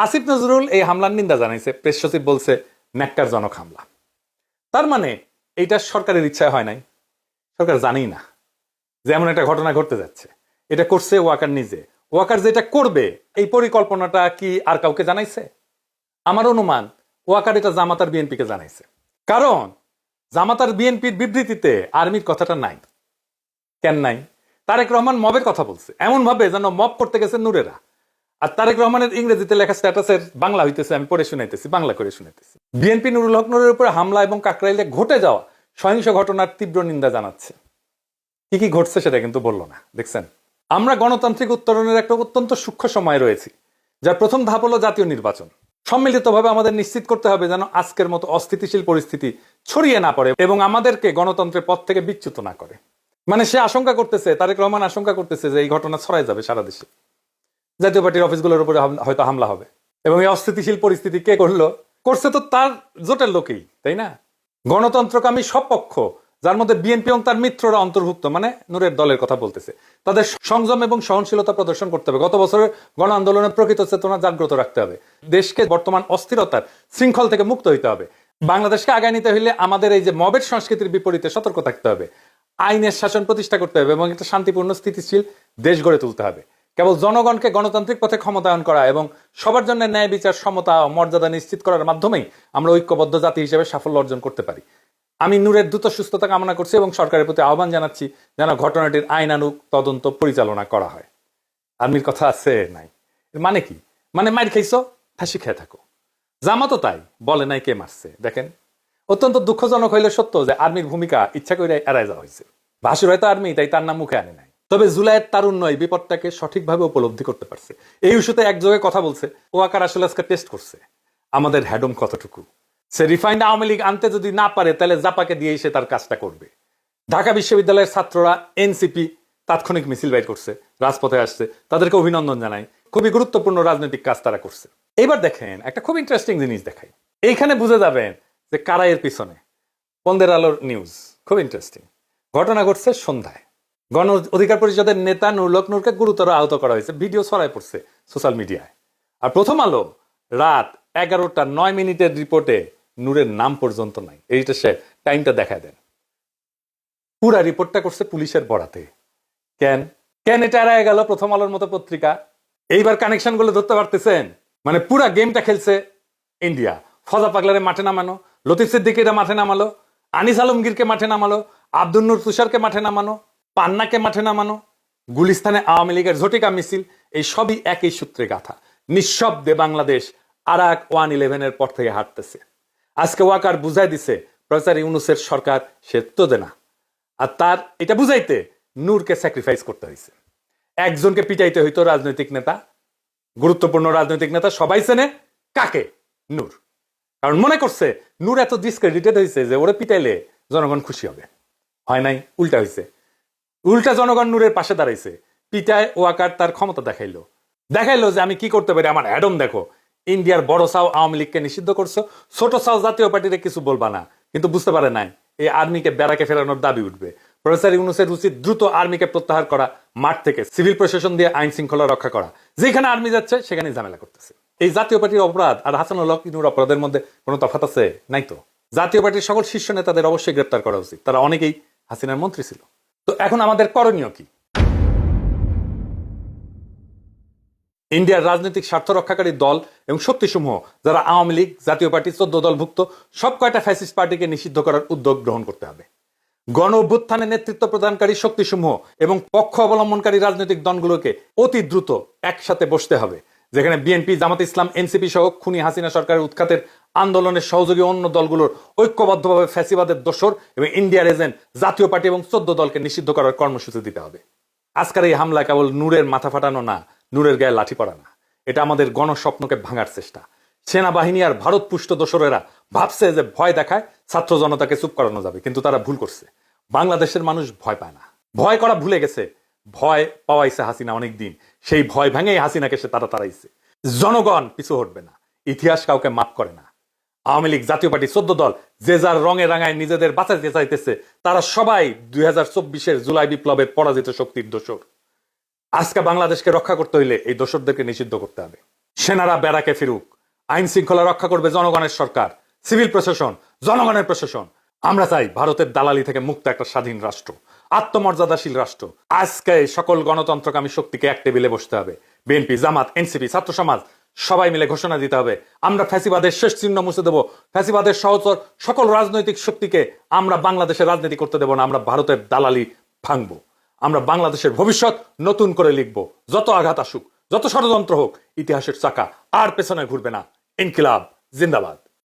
আসিফ নজরুল এই হামলার নিন্দা জানাইছে। প্রেস সচিব বলছে, ন্যাক্কারজনক হামলা। তার মানে এইটা সরকারের ইচ্ছায় হয় নাই। সরকার জানেই না যে এমন একটা ঘটনা ঘটতে যাচ্ছে। এটা করছে ওয়াকার নিজে। ওয়াকার যেটা করবে, এই পরিকল্পনাটা কি আর কাউকে জানাইছে? আমার অনুমান, ওয়াকার এটা জামাতার বিএনপিকে জানাইছে। কারণ জামাতার বিএনপির বিবৃতিতে আর্মির কথাটা নাই। কেন নাই? তারেক রহমান মবের কথা বলছে। এমন ভাবে যেন মব করতে গেছে নূরেরা। আর তারেক রহমানের ইংরেজিতে লেখা স্ট্যাটাসের বাংলা হইতেছে, আমি পড়ে শুনাইতেছি, বাংলা করে শুনাইতেছি। বিএনপি নুরুল হক নুরের উপরে হামলা এবং কাকরাইলে ঘটে যাওয়া সহিংস ঘটনার তীব্র নিন্দা জানাচ্ছে। কি কি ঘটছে সেটা কিন্তু বলল না, দেখছেন? আমরা গণতান্ত্রিক উত্তরণের একটা অত্যন্ত সূক্ষ্ম সময় রয়েছি, যার প্রথম ধাপ হলো জাতীয় নির্বাচন। সম্মিলিতভাবে আমাদের নিশ্চিত করতে হবে যেন আজকের মতো অস্থিতিশীল পরিস্থিতি ছড়িয়ে না পড়ে এবং আমাদেরকে গণতন্ত্রের পথ থেকে বিচ্যুত না করে। মানে সে আশঙ্কা করতেছে, তারেক রহমান আশঙ্কা করতেছে যে এই ঘটনা ছড়াই যাবে সারা দেশে। জাতীয় পার্টির অফিসগুলোর উপরে হয়তো হামলা হবে। এবং এই অস্থিতিশীল পরিস্থিতি কে করল? করছে তো তার জোটের লোকেই, তাই না? গণতন্ত্রকামী সব পক্ষ, যার মধ্যে বিএনপি এবং তার মিত্ররা অন্তর্ভুক্ত মানে নূরের দলের কথা বলতেছে, তাদের সংযম এবং সহনশীলতা প্রদর্শন করতে হবে। গত বছরের গণ আন্দোলনের প্রকৃত চেতনা জাগ্রত রাখতে হবে। দেশকে বর্তমান অস্থিরতার শৃঙ্খল থেকে মুক্ত হইতে হবে। বাংলাদেশকে আগায় নিতে হলে আমাদের এই যে মবের সংস্কৃতির বিপরীতে সতর্ক থাকতে হবে। আইনের শাসন প্রতিষ্ঠা করতে হবে এবং একটা শান্তিপূর্ণ, স্থিতিশীল দেশ গড়ে তুলতে হবে। কেবল জনগণকে গণতান্ত্রিক পথে ক্ষমতায়ন করা এবং সবার জন্য ন্যায় বিচার, সমতা মর্যাদা নিশ্চিত করার মাধ্যমেই আমরা ঐক্যবদ্ধ জাতি হিসেবে সাফল্য অর্জন করতে পারি। আমি নূরের দ্রুত সুস্থতা কামনা করছি এবং সরকারের প্রতি আহ্বান জানাচ্ছি যেন ঘটনাটির আইনানুগ তদন্ত পরিচালনা করা হয়। আর্মির কথা আছে নাই। মানে কি? মানে মাইর খাইছো, ফাঁসি খেয়ে থাকো। জামাতো তাই, বলে নাই কে মারছে। দেখেন, অত্যন্ত দুঃখজনক হইলে সত্য যে আর্মির ভূমিকা ইচ্ছা করে এড়ায় যাওয়া হয়েছে ভাসুর হয়তো আর্মি, তাই তার নাম মুখে আনে নাই। তবে জুলাইয়ের তারুণ্য এই বিপদটাকে সঠিকভাবে উপলব্ধি করতে পারছে। এই ইস্যুতে একযোগে কথা বলছে। ওয়াকার আসলে আজকে টেস্ট করছে। আমাদের হ্যাডম কতটুকু? সে রিফাইন্ড আওয়ামী লীগ আনতে যদি না পারে, তাহলে জাপাকে দিয়েই সে তার কাজটা করবে। ঢাকা বিশ্ববিদ্যালয়ের ছাত্ররা, এনসিপি তাৎক্ষণিক মিছিল বাইর করছে, রাজপথে আসছে। তাদেরকে অভিনন্দন জানাই। খুবই গুরুত্বপূর্ণ রাজনৈতিক কাজ তারা করছে। এবার দেখেন, একটা খুব ইন্টারেস্টিং জিনিস দেখাই। এইখানে বুঝে যাবেন যে কারা এর পিছনে। পন্দের আলোর নিউজ খুব ইন্টারেস্টিং ঘটনা ঘটছে সন্ধ্যায়। গণ অধিকার পরিষদের নেতা নুরলক নূরকে গুরুতর আহত করা হয়েছে। ভিডিও ছড়ায় পড়ছে সোশ্যাল মিডিয়ায়। আর প্রথম আলো রাত এগারোটা নয় মিনিটের রিপোর্টে নূরের নাম পর্যন্ত নাই। এইটা সে টাইমটা দেখায় দেন। পুরা রিপোর্টটা করছে পুলিশের বরাতে। কেন? কেন এটা এড়ায় গেল প্রথম আলোর মতো পত্রিকা? এইবার কানেকশনগুলো ধরতে পারতেছেন? মানে পুরা গেমটা খেলছে ইন্ডিয়া। ফজা পাগলারে মাঠে নামানো, লতিফ সিদ্দিকিরা মাঠে নামালো, আনিস আলমগীরকে মাঠে নামালো, আব্দুল নূর তুষারকে মাঠে নামানো পান্নাকে মাঠে নামানো, গুলিস্তানে আওয়ামী লীগের ঝটিকা মিছিল, এই সবই একই সূত্রে গাথা। নিঃশব্দে বাংলাদেশ আর এক ওয়ান ইলেভেনের পর থেকে হাঁটতেছে আজকে ওয়াকার বুঝাই দিছে প্রফেসর ইউনুসের সরকার সে তো দেনা। আর তার এটা বুঝাইতে নূরকে স্যাক্রিফাইস করতে হয়েছে একজনকে পিটাইতে হইতো রাজনৈতিক নেতা, গুরুত্বপূর্ণ রাজনৈতিক নেতা, সবাই চেনে কাকে? নূর। কারণ মনে করছে, নূর এত ডিসক্রেডিটেড হয়েছে যে ওরে পিটাইলে জনগণ খুশি হবে। হয় নাই, উল্টা হয়েছে উল্টা জনগণ নূরের পাশে দাঁড়াইছে। পিটায় ওয়াকার তার ক্ষমতা দেখাইলো। দেখাইলো যে আমি কি করতে পারি? আমার অ্যাডম দেখো, ইন্ডিয়ার বড় সাও আওয়ামী লীগকে নিষিদ্ধ করছ। ছোট সাও জাতীয় পার্টিতে কিছু বলবা না, কিন্তু বুঝতে পারে নাই, এই আর্মিকে বেড়াকে ফেরানোর দাবি উঠবে। প্রফেসর ইউনুসের উচিত দ্রুত আর্মিকে প্রত্যাহার করা, মাঠ থেকে সিভিল প্রশাসন দিয়ে আইন শৃঙ্খলা রক্ষা করা। যেখানে আর্মি যাচ্ছে সেখানে ঝামেলা করতেছে। এই জাতীয় পার্টির অপরাধ আর হাসানুল হক ইনুর অপরাধের মধ্যে কোনো তফাত আছে? নাই তো। জাতীয় পার্টির সকল শীর্ষ নেতাদের অবশ্যই গ্রেপ্তার করা উচিত। তারা অনেকেই হাসিনার মন্ত্রী ছিল। তো এখন আমাদের করণীয় কি? ইন্ডিয়ার রাজনৈতিক স্বার্থ রক্ষাকারী দল এবং শক্তিসমূহ, যারা আওয়ামী লীগ, জাতীয় পার্টি, চোদ্দ দলভুক্ত, সব কয়টা ফ্যাসিস্ট পার্টিকে নিষিদ্ধ করার উদ্যোগ গ্রহণ করতে হবে। গণ অভ্যুত্থানে নেতৃত্ব প্রদানকারী শক্তিসমূহ এবং পক্ষ অবলম্বনকারী রাজনৈতিক দলগুলোকে অতি দ্রুত একসাথে বসতে হবে, যেখানে বিএনপি, জামাত ইসলাম, এনসিপি সহ খুনি হাসিনা সরকারের উৎখাতের আন্দোলনের সহযোগী অন্য দলগুলোর ঐক্যবদ্ধভাবে ফ্যাসিবাদের দোসর এবং ইন্ডিয়ার এজেন্ট, জাতীয় পার্টি এবং চোদ্দ দলকে নিষিদ্ধ করার কর্মসূচি দিতে হবে। আজকের এই হামলা কেবল নূরের মাথা ফাটানো না, নূরের গায়ে লাঠি পড়া না। এটা আমাদের গণস্বপ্নকে ভাঙার চেষ্টা। সেনাবাহিনী আর ভারত পুষ্ট দোসরেরা ভাবছে যে ভয় দেখায় ছাত্র জনতাকে চুপ করানো যাবে, কিন্তু তারা ভুল করছে। বাংলাদেশের মানুষ ভয় পায় না। ভয় করা ভুলে গেছে। ভয় পাওয়াইছে হাসিনা অনেক দিন সেই ভয় ভেঙেই হাসিনাকে সে তারা তাড়াইছে জনগণ পিছু হটবে না। ইতিহাস কাউকে মাফ করে না। আওয়ামী লীগ জাতীয় পার্টি চোদ্দ দল, যে যার রঙে রাঙায় নিজেদের বাঁচাইতে চাইতেছে, তারা সবাই দুই হাজার চব্বিশের জুলাই বিপ্লবের পরাজিত শক্তির দোষর। আজকে বাংলাদেশকে রক্ষা করতে হইলে এই দোষরদেরকে নিষিদ্ধ করতে হবে। সেনারা ব্যারাকে ফিরুক। আইন শৃঙ্খলা রক্ষা করবে জনগণের সরকার, সিভিল প্রশাসন, জনগণের প্রশাসন। আমরা চাই ভারতের দালালি থেকে মুক্ত একটা স্বাধীন রাষ্ট্র, আত্মমর্যাদাশীল রাষ্ট্র। আজকে সকল গণতন্ত্রকামী শক্তিকে এক টেবিলে বসতে হবে। বিএনপি, জামাত, এনসিপি, ছাত্র সমাজ সবাই মিলে ঘোষণা দিতে হবে। আমরা ফ্যাসিবাদের শেষ চিহ্ন মুছে দেবো। ফ্যাসিবাদের সহচর সকল রাজনৈতিক শক্তিকে আমরা বাংলাদেশের রাজনীতি করতে দেবো না, আমরা ভারতের দালালি ভাঙবো। আমরা বাংলাদেশের ভবিষ্যৎ নতুন করে লিখব। যত আঘাত আসুক, যত ষড়যন্ত্র হোক, ইতিহাসের চাকা আর পেছনে ঘুরবে না। ইনকিলাব, জিন্দাবাদ।